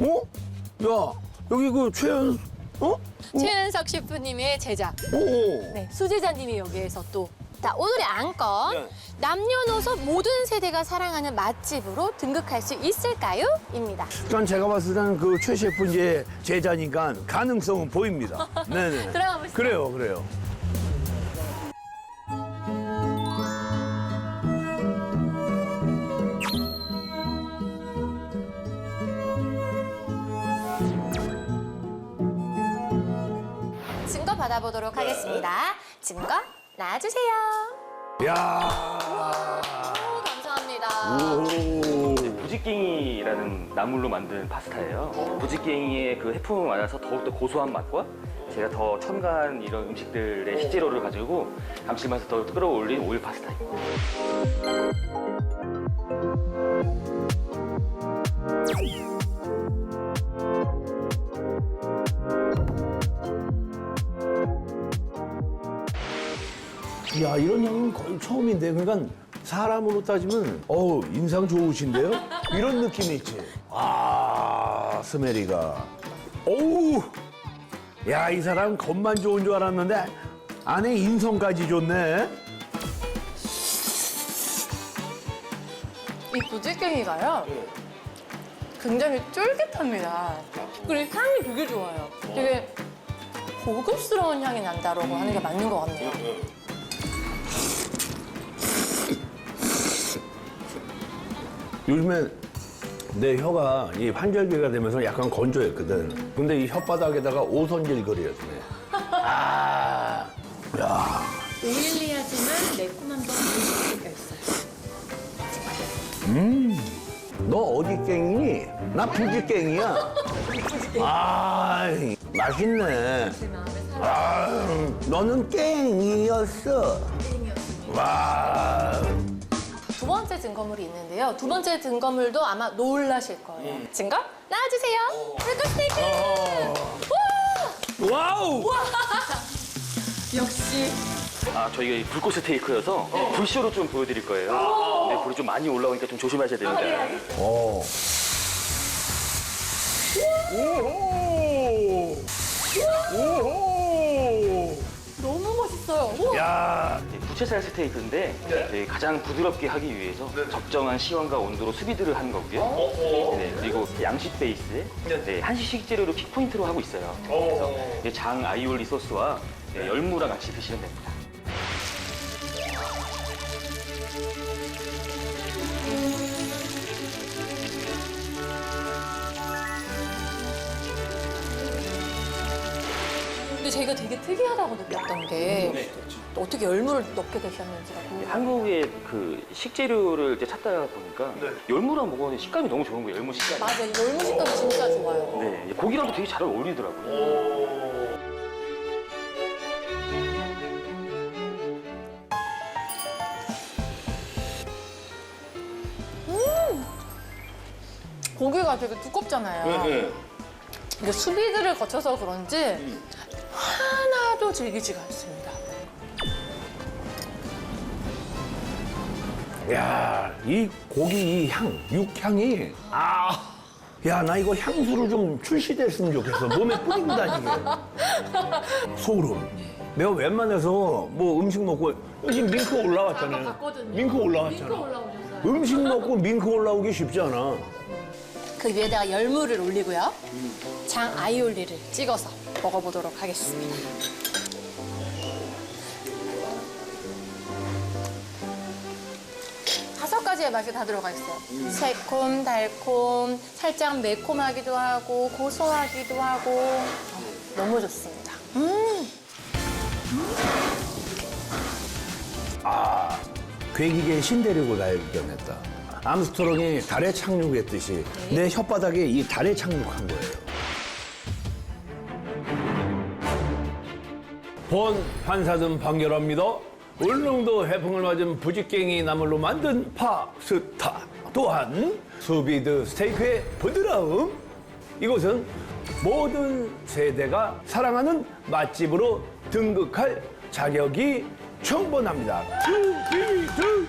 어? 야, 여기 그 최연, 어? 최은석 셰프님의 제작. 오. 네, 수제자님이 여기에서 또. 자, 오늘의 안건. 네. 남녀노소 모든 세대가 사랑하는 맛집으로 등극할 수 있을까요? 입니다. 일단 제가 봤을 때는 그 최 셰프 이제 제자니까 가능성은 보입니다. 네네. 들어가 보시죠. 그래요, 그래요. 받아보도록 하겠습니다. 증거 나와주세요. 야. 오, 감사합니다. 오. 부지깽이라는 나물로 만든 파스타예요. 부지깽이의 그 해풍을 맞아서 더욱더 고소한 맛과 제가 더 첨가한 이런 음식들의 식재료를 가지고 감칠맛을 더 끌어올린 오일 파스타입니다. 야, 이런 형은 거의 처음인데. 그러니까 사람으로 따지면 어우, 인상 좋으신데요? 이런 느낌이 있지. 아, 스메리가. 어우. 야, 이 사람 겉만 좋은 줄 알았는데 안에 인성까지 좋네. 이 부지깽이가요. 굉장히 쫄깃합니다. 그리고 향이 되게 좋아요. 되게 고급스러운 향이 난다라고 하는 게 맞는 것 같네요. 요즘에 내 혀가 이 환절기가 되면서 약간 건조했거든. 근데 이 혓바닥에다가 오선질 그렸네. 아, 야. 오일리하지만 매콤함도 있어요. 너 어디 깽이니? 나 부지 깽이야. 아, 맛있네. 아, 너는 깽이었어. 와. 두 번째 증거물이 있는데요. 두 번째 증거물도 아마 놀라실 거예요. 증거 나와주세요. 불꽃 스테이크. 와우! 역시 아, 저희가 이 불꽃 스테이크여서 불쇼로 좀 보여드릴 거예요. 근데 불이 좀 많이 올라오니까 좀 조심하셔야 됩니다. 오. 오 부채살 스테이크인데 저희 가장 부드럽게 하기 위해서 적정한 시원과 온도로 수비드를 한 거고요. 네, 그리고 양식 베이스에 네, 한식 식재료로 킥포인트로 하고 있어요. 그래서 이제 장 아이올리 소스와 네, 열무랑 같이 드시면 됩니다. 근데 제가 되게 특이하다고 느꼈던 게 어떻게 열무를 넣게 되셨는지가 궁금해요. 한국의 그 식재료를 이제 찾다 보니까 열무랑 먹으면 식감이 너무 좋은 거예요. 열무 식감이. 맞아, 이 열무 식감이 진짜 좋아요. 네, 고기랑도 되게 잘 어울리더라고요. 고기가 되게 두껍잖아요. 근데 수비드를 거쳐서 그런지 하나도 질기지가 않습니다. 야, 이 고기 이 향, 육향이 아. 야, 나 이거 향수로 좀 출시됐으면 좋겠어. 몸에 뿌리고 다니게. 소름. 내가 웬만해서 뭐 음식 먹고 지금 밍크 올라왔잖아요. 아까 봤거든요. 밍크 올라왔잖아. 밍크 올라오셨어요. 음식 먹고 밍크 올라오기 쉽지 않아. 그 위에다가 열무를 올리고요. 장 아이올리를 찍어서 먹어보도록 하겠습니다. 다섯 가지의 맛이 다 들어가 있어요. 새콤, 달콤, 살짝 매콤하기도 하고 고소하기도 하고 어, 너무 좋습니다. 음, 괴기계 신대륙을 발견했다. 암스트롱이 달에 착륙했듯이 내 혓바닥에 이 달에 착륙한 거예요. 본 판사든 판결합니다. 울릉도 해풍을 맞은 부지깽이 나물로 만든 파 스타. 또한 수비드 스테이크의 부드러움. 이곳은 모든 세대가 사랑하는 맛집으로 등극할 자격이 충분합니다. 수비드